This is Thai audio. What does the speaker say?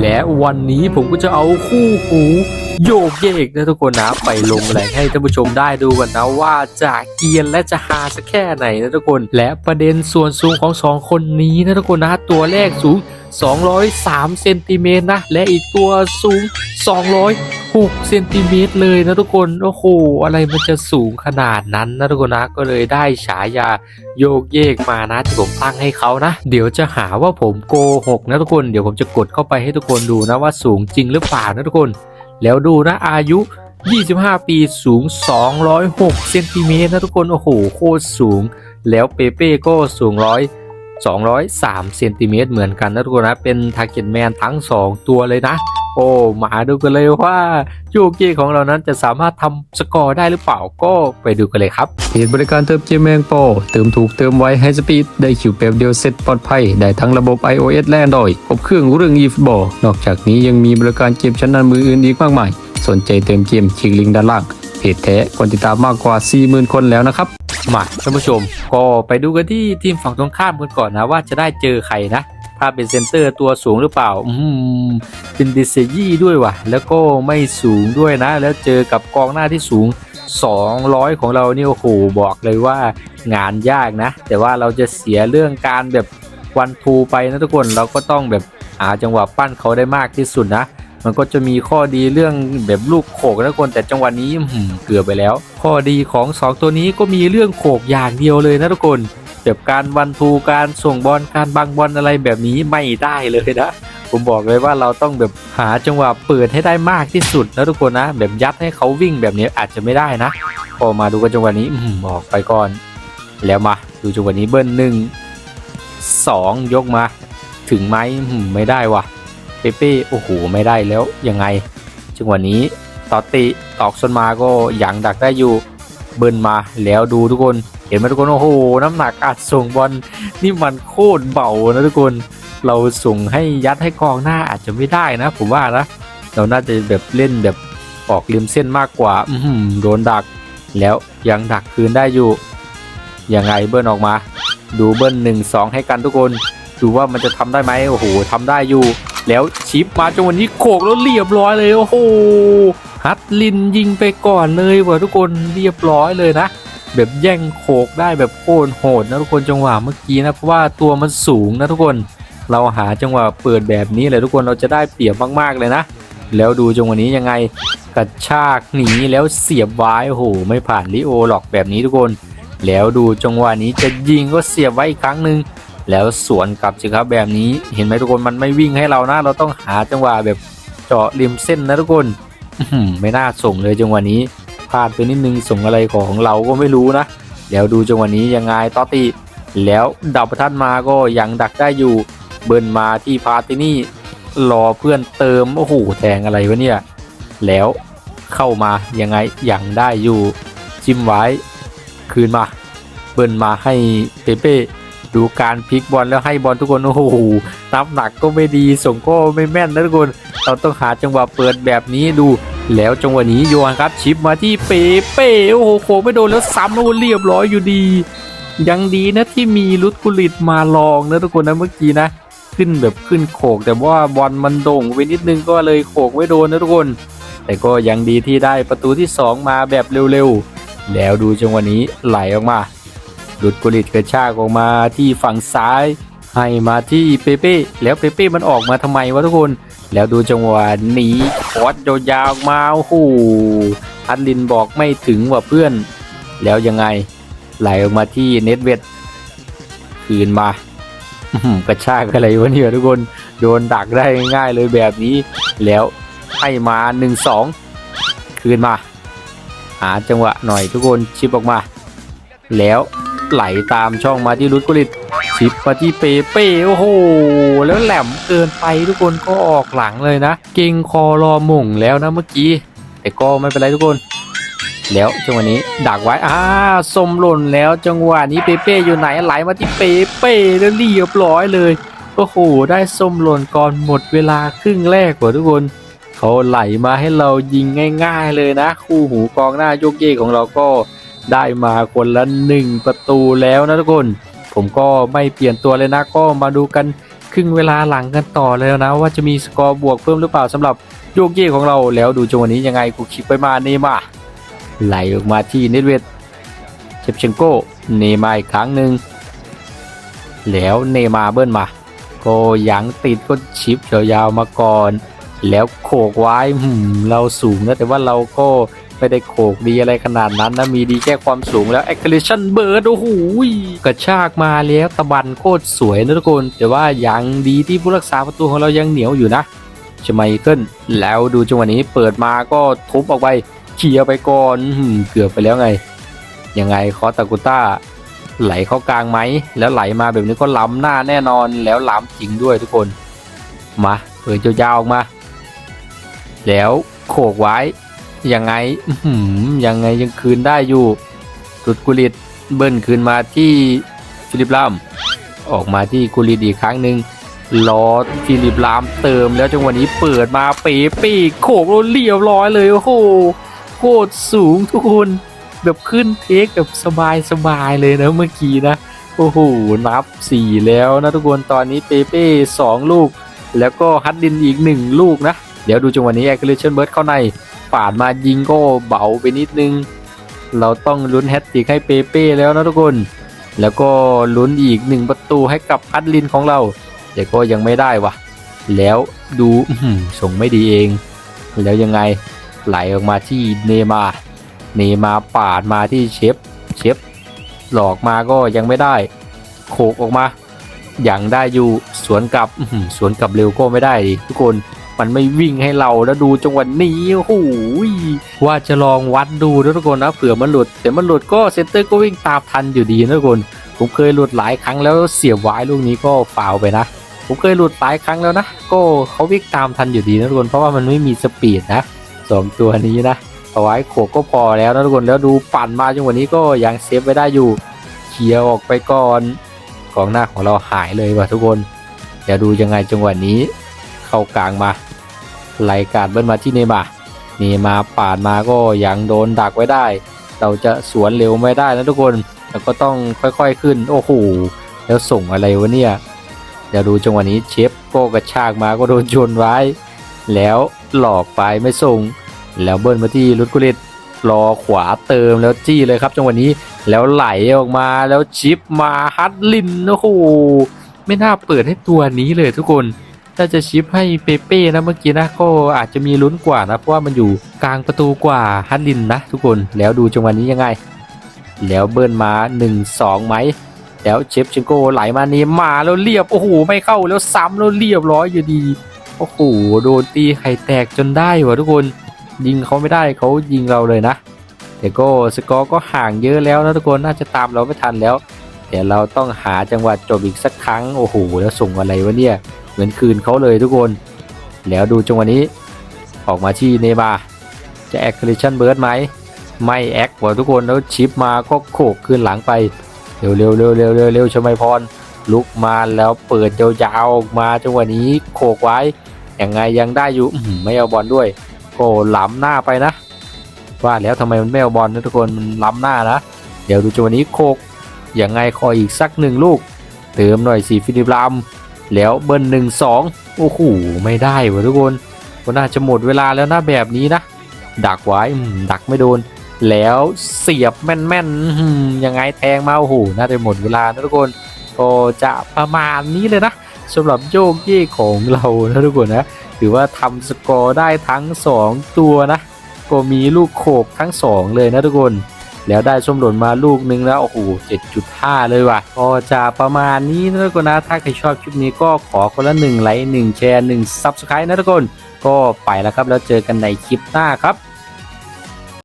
และวันนี้ผมก็จะเอาคู่หูโยกเยกนะทุกคนนะไปลงแรงให้ท่านผู้ชมได้ดูกันนะว่าจะเกียนและจะหาสักแค่ไหนนะทุกคน และประเด็นส่วนสูงของสองคนนี้นะทุกคนนะตัวแรกสูง 203เซนติเมตรนะ และอีกตัวสูง 6เซนติเมตรเลยนะทุกคน โอ้โห อะไรมันจะสูงขนาดนั้นนะทุกคนนะ ก็เลยได้ฉายาโยกเยกมานะที่ผมตั้งให้เขานะ เดี๋ยวจะหาว่าผมโกหกนะทุกคน เดี๋ยวผมจะกดเข้าไปให้ทุกคนดูนะว่าสูงจริงหรือเปล่านะทุกคน แล้วดูนะอายุ 25 ปีสูง 206เซนติเมตรนะทุกคน โอ้โห โคตรสูง แล้วเปเป้ก็สูงร้อย203เซนติเมตรเหมือนกันนะทุกคนนะ เป็นทาร์เก็ตแมนทั้ง 2 ตัวเลยนะ โอ้มาดูกันเลยว่าโยเกของเรานั้นจะสามารถทำสกอร์ได้หรือเปล่าก็ไปดูกันเลยครับเพจบริการเติมเกมแมงโปรเติมถูกเติมไวให้สปีดได้คิวแป๊บเดียวเสร็จปลอดภัย ได้ทั้งระบบ iOS และ Android ครบเครื่องเรื่อง eFootball นอกจากนี้ยังมีบริการเกมชั้นนำมืออื่นอีกมากมาย สนใจเติมเกมคลิกลิงก์ด้านล่างเพจแท้คนติดตามมากกว่า 40,000 คนแล้วนะครับมาท่านผู้ชมก็ไปดูกันที่ทีมฝั่งตรงข้ามกันก่อนนะว่าจะได้เจอใครนะ ถ้าเป็นเซนเตอร์ตัวสูงหรือเปล่า อืม เป็นดิเซยี่ด้วยว่ะ แล้วก็ไม่สูงด้วยนะ แล้วเจอกับกองหน้าที่สูง 200 ของเรานี่โอ้โหบอกเลยว่างานยากนะ แต่ว่าเราจะเสียเรื่องการแบบวันทูไปนะทุกคนเราก็ต้องแบบหาจังหวะปั้นเขาได้มากที่สุดนะมันก็จะมีข้อดีเรื่องแบบลูกโขกนะทุกคนแต่จังหวะนี้เกือบไปแล้ว ข้อดีของ 2 ตัวนี้ก็มีเรื่องโขกอย่างเดียวเลยนะทุกคน แบบการวันทูการส่งบอลการบังบอลอะไรแบบนี้ไม่ได้เลยนะผมบอกเลยว่าเราต้องแบบหาจังหวะเปิดให้ได้มากที่สุดนะทุกคนนะ แบบยัดให้เขาวิ่งแบบนี้อาจจะไม่ได้นะ พอมาดูกันจังหวะนี้ออกไปก่อน แล้วมาดูจังหวะนี้เบิ้ลหนึ่งสองยกมา ถึงไหมไม่ได้ว่ะเปเป้โอ้โหไม่ได้แล้วยังไง จังหวะนี้ตอติตอกซนมาก็ยังดักได้อยู่เบิร์นมาแล้วดูทุกคน เห็นไหมทุกคน โอ้โห น้ำหนักอัดส่งบอลนี่มันโคตรเบานะทุกคน เราส่งให้ยัดให้กองหน้าอาจจะไม่ได้นะ ผมว่านะ เราน่าจะแบบเล่นแบบออกริมเส้นมากกว่า อืโดนดัก แล้วยังดักคืนได้อยู่ ยังไงเบิร์นออกมา ดูเบิร์นหนึ่งสองให้กันทุกคน ดูว่ามันจะทำได้ไหมโอ้โหทำได้อยู่ แล้วชิปมาจังหวะนี้โขกแล้วเรียบร้อยเลย โอ้โห ฮัตลินยิงไปก่อนเลยว่ะทุกคน เรียบร้อยเลยนะ แบบแย่งโขกได้แบบโคตรโหดนะทุกคนจังหวะเมื่อกี้นะเพราะว่าตัวมันสูงนะทุกคน เราหาจังหวะเปิดแบบนี้เลยทุกคนเราจะได้เปรียบมากๆเลยนะ แล้วดูจังหวะนี้ยังไงกระชากหนีแล้วเสียบไว้โอ้โหไม่ผ่านลิโอหรอกแบบนี้ทุกคน แล้วดูจังหวะนี้จะยิงก็เสียบไว้อีกครั้งหนึ่งแล้วสวนกลับสิครับแบบนี้เห็นไหมทุกคนมันไม่วิ่งให้เรานะ เราต้องหาจังหวะแบบเจาะริมเส้นนะทุกคนไม่น่าส่งเลยจังหวะนี้ พลาดไปนิดนึงส่งอะไรของเราก็ไม่รู้นะแล้วดูจังหวะนี้ยังไงตอตติแล้วดับประทัดมาก็ยังดักได้อยู่เบิร์นมาที่พาตินี่รอเพื่อนเติมโอ้โหแทงอะไรวะเนี่ยแล้วเข้ามายังไงยังได้อยู่จิ้มไว้คืนมา เบิร์นมาให้เปเป้ดูการพลิกบอลแล้วให้บอลทุกคน โอ้โหน้ำหนักก็ไม่ดีส่งก็ไม่แม่นนะทุกคน เราต้องหาจังหวะเปิดแบบนี้ดู แล้วจังหวะนี้โยฮันครับชิปมาที่เปเป้โอ้โหโขไม่โดนแล้วซ้ำแล้วเรียบร้อยอยู่ดี ยังดีนะที่มีลุดกุลิตมาลองนะทุกคนนะเมื่อกี้นะ ขึ้นแบบขึ้นโขก แต่ว่าบอลมันโด่งไปนิดนึงก็เลยโขกไม่โดนนะทุกคน แต่ก็ยังดีที่ได้ประตูที่สองมาแบบเร็วๆ แล้วดูจังหวะนี้ไหลออกมาลุดกุลิตกระชากออกมาที่ฝั่งซ้าย ให้มาที่เปเป้แล้วเปเป้มันออกมาทำไมวะทุกคน แล้วดูจังหวะหนีคอสยาวๆมาโอ้โหอัดลินบอกไม่ถึงว่าเพื่อน แล้วยังไงไหลออกมาที่เน็ตเวทคืนมากระชากอะไรวะเนี่ยทุกคนโดนดักได้ง่ายเลยแบบนี้ แล้วให้มา1นสองคืนมา หาจังหวะหน่อยทุกคนชิปออกมา แล้วไหลตามช่องมาที่รุดกุลิต ชิปมาที่เปเป้โอ้โห แล้วแหลมเกินไปทุกคนก็ออกหลังเลยนะ เก่งคอรอหม่งแล้วนะเมื่อกี้ แต่ก็ไม่เป็นไรทุกคน แล้วจังหวะนี้ดักไว้อ่าสมหล่นแล้วจังหวะนี้เปเป้อยู่ไหนไหลมาที่เปเป้แล้วเรียบร้อยเลยโอ้โหได้ส้มหล่นก่อนหมดเวลาครึ่งแรกกว่าทุกคนเขาไหลมาให้เรายิงง่าย ๆ เลยนะ คู่หูกองหน้าโยกเยกของเราก็ได้มาคนละหนึ่งประตูแล้วนะทุกคน ผมก็ไม่เปลี่ยนตัวเลยนะก็มาดูกันครึ่งเวลาหลังกันต่อเลยนะ ว่าจะมีสกอร์บวกเพิ่มหรือเปล่าสำหรับโยกเย่ของเราแล้วดูจังหวะนี้ยังไงกูคิกไปมาเนมาไหลออกมาที่เนตเวดเชฟเชงโก้เนมาอีกครั้งหนึ่งแล้วเนมาเบิ้ลมาก็ยังติดก็ชิปยาวๆมาก่อน แล้วโขกไว้หืมเราสูงนะแต่ว่าเราก็ ไม่ได้โขกดีอะไรขนาดนั้นนะมีดีแค่ความสูงแล้ว acceleration bird โอ้โหกระชากมาแล้วตะบันโคตรสวยนะทุกคน แต่ว่ายังดีที่ผู้รักษาประตูของเรายังเหนียวอยู่นะชไมเคิลแล้วดูจังหวะนี้เปิดมาก็ทุบออกไปเคลียไปก่อนเกือบไปแล้วไง ยังไงคอตากุต้าไหลเข้ากลางไหม แล้วไหลมาแบบนี้ก็ล้ำหน้าแน่นอนแล้วล้ำจริงด้วยทุกคน มาเปิดยาวๆออกมา แล้วโขกไว้ ยังไงยังไงยังคืนได้อยู่ตุดกุลิตเบิ้ลคืนมาที่ฟิลิปลามออกมาที่กุลิตอีกครั้งหนึ่งรอฟิลิปลามเติมแล้วจังหวะนี้เปิดมาเป๋ปีกโขกเรียบร้อยเลยโอ้โหโคตรสูงทุกคนแบบขึ้นเทคแบบสบายสบายๆเลยนะเมื่อกี้นะโอ้โหนับ 4 แล้วนะทุกคนตอนนี้เปเป้2ลูก แล้วก็ฮัดดินอีก 1 ลูกนะ เดี๋ยวดูจังหวะนี้ a อ c เ e r a t i o n Burst เข้าใน ปาดมายิงก็เบาไปนิดนึง เราต้องลุ้นแฮตติกให้เปเป้แล้วนะทุกคน แล้วก็ลุ้นอีก1ประตูให้กับฮัดลินของเรา แต่ก็ยังไม่ได้วะแล้วดูส่งไม่ดีเอง แล้วยังไงไหลออกมาที่เนมา เนมาปาดมาที่เชฟ เชฟหลอกมาก็ยังไม่ได้ โขกออกมา อย่างได้อยู่สวนกลับสวนกลับเร็วก็ไม่ได้ทุกคน มันไม่วิ่งให้เราแล้วดูจังหวะนี้โอ้โหว่าจะลองวัดดูนะทุกคนนะเผื่อมันหลุด แต่มันหลุดก็เซนเตอร์ก็วิ่งตามทันอยู่ดีนะทุกคน ผมเคยหลุดหลายครั้งแล้วเสียบไว้ลูกนี้ก็ฟาวไปนะ ผมเคยหลุดหลายครั้งแล้วนะก็เขาวิ่งตามทันอยู่ดีนะทุกคนเพราะว่ามันไม่มีสปีดนะสองตัวนี้นะเอาไว้โขกก็พอแล้วนะทุกคนแล้วดูปั่นมาจังหวะนี้ก็ยังเซฟไว้ได้อยู่เคลียร์ออกไปก่อนกองหน้าของเราหายเลยว่ะทุกคนเดี๋ยวดูยังไงจังหวะนี้ เข้ากลางมา ไล่การเบิ้ลมาที่เนมาร์เนมาปาดมาก็ยังโดนดักไว้ได้ เราจะสวนเร็วไม่ได้นะทุกคนแล้วก็ต้องค่อยๆขึ้นโอ้โหแล้วส่งอะไรวะเนี่ยเดี๋ยวดูจังหวะนี้เชฟก็กระชากมาก็โดนชนไว้ แล้วหลอกไปไม่ส่ง แล้วเบิ้ลมาที่ลุดกุลิตรอขวาเติมแล้วจี้เลยครับ จังหวะนี้แล้วไหลออกมาแล้วชิปมาฮัดลินโอ้โหไม่น่าเปิดให้ตัวนี้เลยทุกคน ถ้าจะชิปให้เปเป้นะเมื่อกี้นะก็อาจจะมีลุ้นกว่านะ เพราะว่ามันอยู่กลางประตูกว่าฮัดลินนะทุกคนแล้วดูจังหวะนี้ยังไง แล้วเบิ้ลมา 1-2ไหมแล้วเชฟเชงโกไหลมานี้มาแล้วเรียบ โอ้โห ไม่เข้าแล้วซ้ำแล้วเรียบร้อยอยู่ดี โอ้โห โดนตีไข่แตกจนได้วะทุกคน ยิงเขาไม่ได้เขายิงเราเลยนะ แต่ก็สกอร์ก็ห่างเยอะแล้วนะทุกคนน่าจะตามเราไม่ทันแล้ว แต่เราต้องหาจังหวะจบอีกสักครั้ง โอ้โห แล้วส่งอะไรวะเนี่ย เหมือนคืนเขาเลยทุกคน แล้วดูจังหวะนี้ ออกมาที่เนมาจะแอคเคลิชันเบิร์ดไหม ไม่แอควะทุกคนแล้วชิปมาก็โขกคืนหลังไป เร็วเร็วเร็วเร็วเร็วเร็วชมัยพร ลุกมาแล้วเปิดยาวๆออกมาจังหวะนี้โขกไว้ยังไงยังได้อยู่ไม่เอาบอลด้วยโอ้ล้ำหน้าไปนะ ว่าแล้วทำไมมันไม่เอาบอลนะทุกคนมันล้ำหน้านะ เดี๋ยวดูจังหวะนี้โคกยังไงขออีกสักหนึ่งลูก เติมหน่อยสิฟิลิปลาม แล้วเบิ้ลหนึ่งสองโอ้โหไม่ได้วะทุกคนก็น่าจะหมดเวลาแล้วนะแบบนี้นะ ดักไว้ดักไม่โดน แล้วเสียบแม่นๆยังไงแทงมาโอ้โหน่าจะหมดเวลานะทุกคนก็จะประมาณนี้เลยนะสำหรับโยกเย่ของเรานะทุกคนนะถือว่าทำสกอร์ได้ทั้ง 2 ตัวนะ ก็มีลูกโขกทั้ง 2 เลยนะทุกคน แล้วได้ส้มหล่นมาลูกนึงแล้วโอ้โห7.5 เลยว่ะก็จะประมาณนี้นะทุกคนนะ ถ้าใครชอบคลิปนี้ก็ขอคนละ1ไลค์1แชร์1 Subscribe นะทุกคน ก็ไปแล้วครับแล้วเจอกันในคลิปหน้าครับ